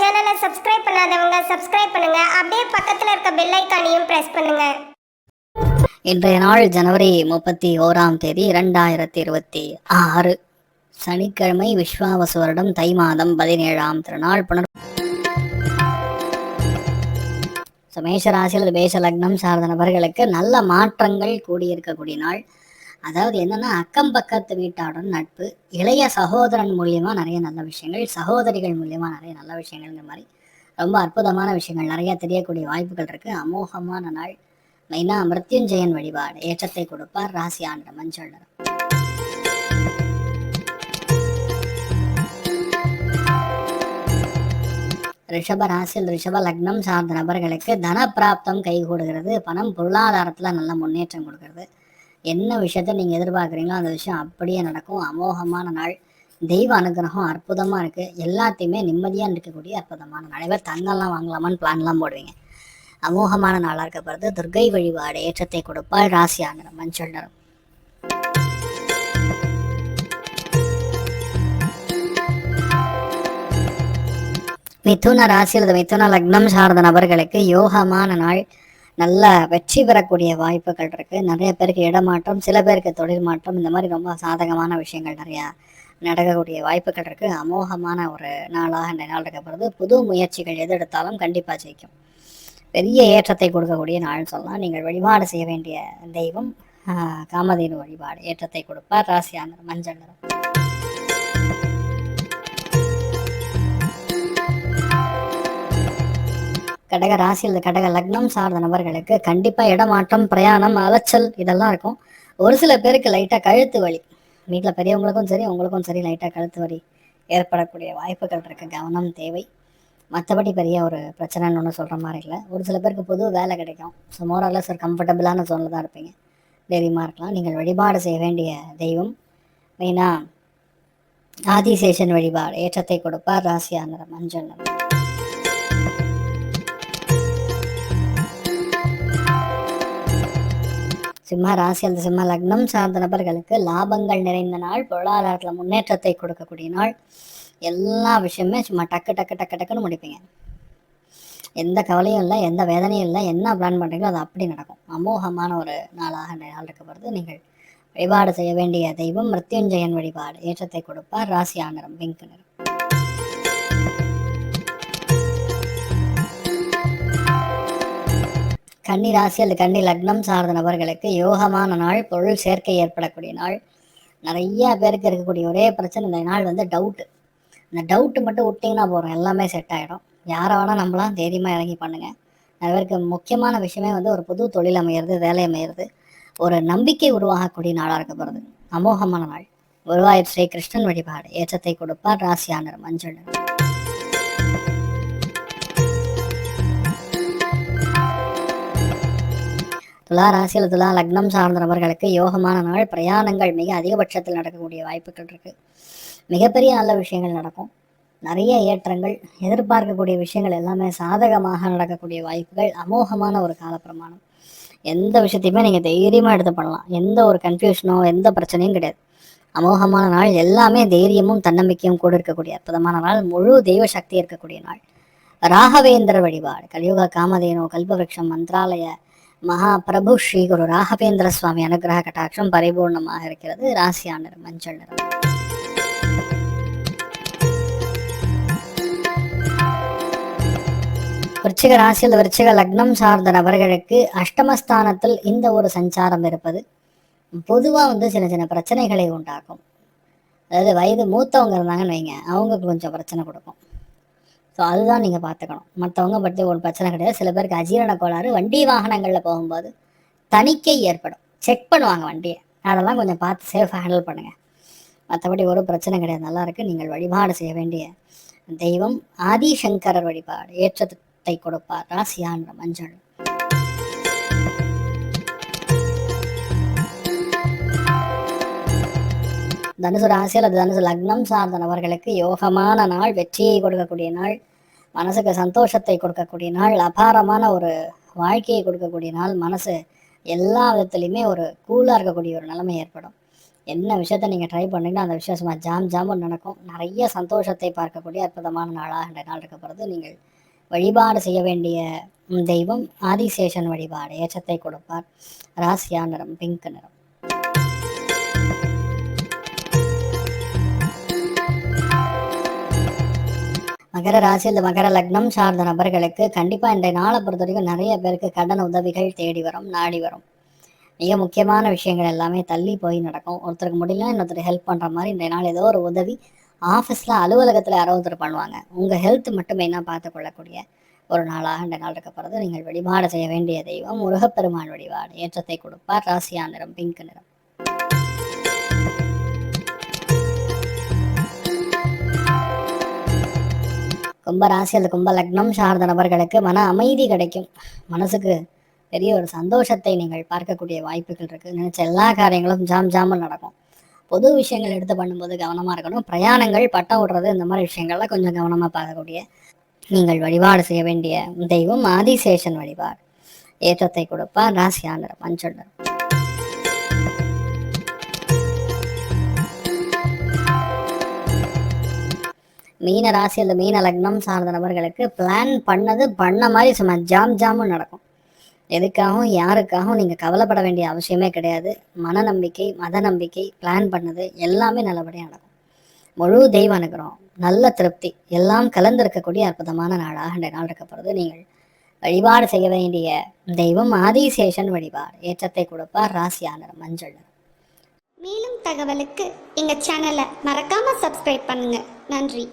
சேனலை சப்ஸ்கிரைப் பண்ணாதவங்க சப்ஸ்கிரைப் பண்ணுங்க. அப்படியே பக்கத்தில் இருக்க பெல் ஐக்கானையும் பிரஸ் பண்ணுங்க. இன்றைய நாள் ஜனவரி முப்பத்தி ஓராம் தேதி இரண்டாயிரத்தி இருபத்தி ஆறு. சனிக்கிழமை விஸ்வாவசு வருடம் தை மாதம் பதினேழாம் திருநாள் புனர் So, மேஷ ராசியில் அல்லது மேஷ லக்னம் சார்ந்த நபர்களுக்கு நல்ல மாற்றங்கள் கூடியிருக்கக்கூடிய நாள். அதாவது என்னன்னா அக்கம் பக்கத்து வீட்டாருடன் நட்பு இளைய சகோதரன் மூலியமா நிறைய நல்ல விஷயங்கள் சகோதரிகள் மூலியமா நிறைய நல்ல விஷயங்கள்ங்கிற மாதிரி ரொம்ப அற்புதமான விஷயங்கள் நிறைய தெரியக்கூடிய வாய்ப்புகள் இருக்கு. அமோகமான நாள். மெயினா மிருத்யுஞ்சயன் வழிபாடு. ஏற்றத்தை கொடுப்பார் ராசி ஆண்ட மஞ்சள் நிறம். ரிஷப ராசியில் ரிஷப லக்னம் சார்ந்த நபர்களுக்கு தன பிராப்தம் கைகூடுகிறது. பணம் பொருளாதாரத்தில் நல்ல முன்னேற்றம் கொடுக்கிறது. என்ன விஷயத்த நீங்கள் எதிர்பார்க்குறீங்களோ அந்த விஷயம் அப்படியே நடக்கும். அமோகமான நாள். தெய்வ அனுகிரகம் அற்புதமாக இருக்குது எல்லாத்தையுமே நிம்மதியாக இருக்கக்கூடிய அற்புதமான நாள். இவர் தங்கம்லாம் வாங்கலாமான்னு பிளான்லாம் போடுவீங்க. அமோகமான நாளாக இருக்கப்படுது துர்கை வழிபாடு ஏற்றத்தை கொடுப்பாள் ராசியா நிறம் மஞ்சள் நிறம் மிதுன ராசி அல்லது மிதுன லக்னம் சார்ந்த நபர்களுக்கு யோகமான நாள். நல்ல வெற்றி பெறக்கூடிய வாய்ப்புகள் இருக்கு. நிறைய பேருக்கு இடமாற்றம் சில பேருக்கு தொழில் மாற்றம் இந்த மாதிரி ரொம்ப சாதகமான விஷயங்கள் நிறையா நடக்கக்கூடிய வாய்ப்புகள் இருக்கு. அமோகமான ஒரு நாளாக இந்த நாள் இருக்கப்படுது புது முயற்சிகள் எது எடுத்தாலும் கண்டிப்பாக ஜெயிக்கும். பெரிய ஏற்றத்தை கொடுக்கக்கூடிய நாள் சொல்லலாம். நீங்கள் வழிபாடு செய்ய வேண்டிய தெய்வம் காமதேனு வழிபாடு ஏற்றத்தை கொடுப்பார். ராசியான மஞ்சள் நிறம். கடக ராசியில் கடக லக்னம் சார்ந்த நபர்களுக்கு கண்டிப்பாக இடமாற்றம் பிரயாணம் அலைச்சல் இதெல்லாம் இருக்கும். ஒரு சில பேருக்கு லைட்டாக கழுத்து வலி. வீட்டில் பெரியவங்களுக்கும் சரி உங்களுக்கும் சரி லைட்டாக கழுத்து வலி ஏற்படக்கூடிய வாய்ப்புகள் இருக்குது கவனம் தேவை. மற்றபடி பெரிய ஒரு பிரச்சனைன்னு ஒன்றும் சொல்கிற மாதிரி இல்லை. ஒரு சில பேருக்கு புது வேலை கிடைக்கும். ஸோ மோரலஸ் ஒரு கம்ஃபர்டபுளான சோனில் தான் இருப்பீங்க. தைரியமாக இருக்கலாம். நீங்கள் வழிபாடு செய்ய வேண்டிய தெய்வம். மெயினாக ஆதிசேஷன் வழிபாடு ஏற்றத்தை கொடுப்பார் ராசியா நிறம் மஞ்சள் சிம்ம ராசி அந்த சிம்ம லக்னம் சார்ந்த நபர்களுக்கு லாபங்கள் நிறைந்த நாள் பொருளாதாரத்தில் முன்னேற்றத்தை கொடுக்கக்கூடிய நாள். எல்லா விஷயமே சும்மா டக்கு டக்கு டக்கு டக்குன்னு முடிப்பீங்க. எந்த கவலையும் இல்லை எந்த வேதனையும் இல்லை என்ன பிளான் பண்ணுறீங்களோ அது அப்படி நடக்கும். அமோகமான ஒரு நாளாக நாள் இருக்க இருக்கப்படுது நீங்கள் வழிபாடு செய்ய வேண்டிய தெய்வம் மிருத்யுஞ்சயன் வழிபாடு. ஏற்றத்தை கொடுப்பார். ராசி ஆனரம் பிங்க் நிறம். கன்னி ராசி அல்லது கன்னி லக்னம் சார்ந்த நபர்களுக்கு யோகமான நாள் பொருள் சேர்க்கை ஏற்படக்கூடிய நாள். நிறைய பேருக்கு இருக்கக்கூடிய ஒரே பிரச்சனை இந்த நாள் வந்து டவுட்டு இந்த டவுட்டு மட்டும் விட்டிங்கன்னா போகிறோம் எல்லாமே செட் ஆகிடும் யாரை வேணால் நம்மளாம் தைரியமாக இறங்கி பண்ணுங்கள் நிறைய பேருக்கு முக்கியமான விஷயமே வந்து ஒரு புது தொழில் அமையிறது வேலை அமையிறது. ஒரு நம்பிக்கை உருவாகக்கூடிய நாளாக இருக்க போகிறது அமோகமான நாள். குருவாயூர் ஸ்ரீ கிருஷ்ணன் வழிபாடு. ஏற்றத்தை கொடுப்பார் ராசியானர் மஞ்சள் துலா ராசியில் துலா லக்னம் சார்ந்த நபர்களுக்கு யோகமான நாள் பிரயாணங்கள் மிக அதிகபட்சத்தில் நடக்கக்கூடிய வாய்ப்புகள் இருக்கு. மிகப்பெரிய நல்ல விஷயங்கள் நடக்கும். நிறைய ஏற்றங்கள் எதிர்பார்க்கக்கூடிய விஷயங்கள் எல்லாமே சாதகமாக நடக்கக்கூடிய வாய்ப்புகள் அமோகமான ஒரு காலப்பிரமாணம். எந்த விஷயத்தையுமே நீங்கள் தைரியமாக எடுத்து பண்ணலாம். எந்த ஒரு கன்ஃபியூஷனோ எந்த பிரச்சனையும் கிடையாது. அமோகமான நாள் எல்லாமே தைரியமும் தன்னம்பிக்கையும் கூட இருக்கக்கூடிய அற்புதமான நாள். முழு தெய்வ சக்தி இருக்கக்கூடிய நாள். ராகவேந்திர வழிபாடு கலியுக காமதேனோ கல்பவருஷம் மந்திராலய மகா பிரபு ஸ்ரீ குரு ராகவேந்திர சுவாமி அனுகிரக கட்டாட்சம் பரிபூர்ணமாக இருக்கிறது. ராசியா நிறம் மஞ்சள் நிறம். விருச்சிக ராசியில் விருச்சிக லக்னம் சார்ந்த நபர்களுக்கு அஷ்டமஸ்தானத்தில் இந்த ஒரு சஞ்சாரம் இருப்பது பொதுவாக வந்து சின்ன சின்ன பிரச்சனைகளை உண்டாக்கும். அதாவது வயது மூத்தவங்க இருந்தாங்கன்னு வைங்க அவங்களுக்கு கொஞ்சம் பிரச்சனை கொடுக்கும். ஸோ அதுதான் நீங்கள் பார்த்துக்கணும். மற்றவங்க பற்றி ஒரு பிரச்சனை கிடையாது. சில பேருக்கு அஜீரண கோளாறு வண்டி வாகனங்களில் போகும்போது தணிக்கை ஏற்படும். செக் பண்ணுவாங்க வண்டியை. அதெல்லாம் கொஞ்சம் பார்த்து சேஃபாக ஹேண்டில் பண்ணுங்கள் மற்றபடி ஒரு பிரச்சனை கிடையாது. நல்லாயிருக்கு நீங்கள் வழிபாடு செய்ய வேண்டிய தெய்வம் ஆதிசங்கரர் வழிபாடு. ஏற்றத்தை கொடுப்பார். ராசியான்ற மஞ்சள். தனுசு ராசியில் தனுசு லக்னம் சார்ந்த நபர்களுக்கு யோகமான நாள் வெற்றியை கொடுக்கக்கூடிய நாள். மனசுக்கு சந்தோஷத்தை கொடுக்கக்கூடிய நாள் அபாரமான ஒரு வாழ்க்கையை கொடுக்கக்கூடிய நாள் மனசு எல்லா விதத்துலையுமே ஒரு கூலாக இருக்கக்கூடிய ஒரு நிலைமை ஏற்படும். என்ன விஷயத்த நீங்கள் ட்ரை பண்ணீங்கன்னா அந்த விஷயம் சும்மா ஜாம் ஜாமும் நடக்கும். நிறைய சந்தோஷத்தை பார்க்கக்கூடிய அற்புதமான நாளாக இந்த நாள் இருக்க போகிறது நீங்கள் வழிபாடு செய்ய வேண்டிய தெய்வம் ஆதிசேஷன் வழிபாடு ஏச்சத்தை கொடுப்பார். ராசியா நிறம் பிங்க் நிறம். மகர ராசி மகர லக்னம் சார்ந்த நபர்களுக்கு கண்டிப்பாக இன்றைய நாளை பொறுத்த வரைக்கும் நிறைய பேருக்கு கடன் உதவிகள் தேடி வரும் நாடி வரும். மிக முக்கியமான விஷயங்கள் எல்லாமே தள்ளி போய் நடக்கும். ஒருத்தருக்கு முடியல இன்னொருத்தர் ஹெல்ப் பண்ணுற மாதிரி இன்றைய நாள் ஏதோ ஒரு உதவி ஆஃபீஸில் அலுவலகத்தில் யாரோ ஒருத்தர் பண்ணுவாங்க. உங்கள் ஹெல்த் மட்டும் மெயினாக பார்த்து கொள்ளக்கூடிய ஒரு நாளாக இந்த நாள் இருக்க போகிறது நீங்கள் வழிபாடு செய்ய வேண்டிய தெய்வம் முருகப்பெருமான் வழிபாடு. ஏற்றத்தை கொடுப்பார். ராசியா நிறம் பிங்க் நிறம். கும்ப ராசி அல்லது கும்ப லக்னம் சார்ந்த நபர்களுக்கு மன அமைதி கிடைக்கும். மனசுக்கு பெரிய ஒரு சந்தோஷத்தை நீங்கள் பார்க்கக்கூடிய வாய்ப்புகள் இருக்குது நினச்ச எல்லா காரியங்களும் ஜாம் ஜாமல் நடக்கும். பொது விஷயங்கள் எடுத்து பண்ணும்போது கவனமாக இருக்கணும். பிரயாணங்கள் பட்டம் விடுறது இந்த மாதிரி விஷயங்கள்லாம் கொஞ்சம் கவனமாக பார்க்கக்கூடிய நீங்கள் வழிபாடு செய்ய வேண்டிய தெய்வம் ஆதிசேஷன் வழிபாடு. ஏற்றத்தை கொடுப்பார் ராசியா நிறம் மஞ்சள் மீன ராசி அல்லது மீன லக்னம் சார்ந்த நபர்களுக்கு பிளான் பண்ணது பண்ண மாதிரி சும்மா ஜாம் ஜாமும் நடக்கும். எதுக்காகவும் யாருக்காகவும் நீங்கள் கவலைப்பட வேண்டிய அவசியமே கிடையாது. மனநம்பிக்கை மத நம்பிக்கை பிளான் பண்ணது எல்லாமே நல்லபடியாக நடக்கும். முழு தெய்வ அனுகிறோம் நல்ல திருப்தி எல்லாம் கலந்திருக்கக்கூடிய அற்புதமான நாளாக இந்த நாள் இருக்க போகிறது நீங்கள் வழிபாடு செய்ய வேண்டிய தெய்வம் ஆதிசேஷன் வழிபாடு. ஏற்றத்தை கொடுப்பார் ராசியானர் மஞ்சள். மேலும் தகவலுக்கு எங்கள் சேனலை மறக்காமல் சப்ஸ்கிரைப் பண்ணுங்கள் நன்றி.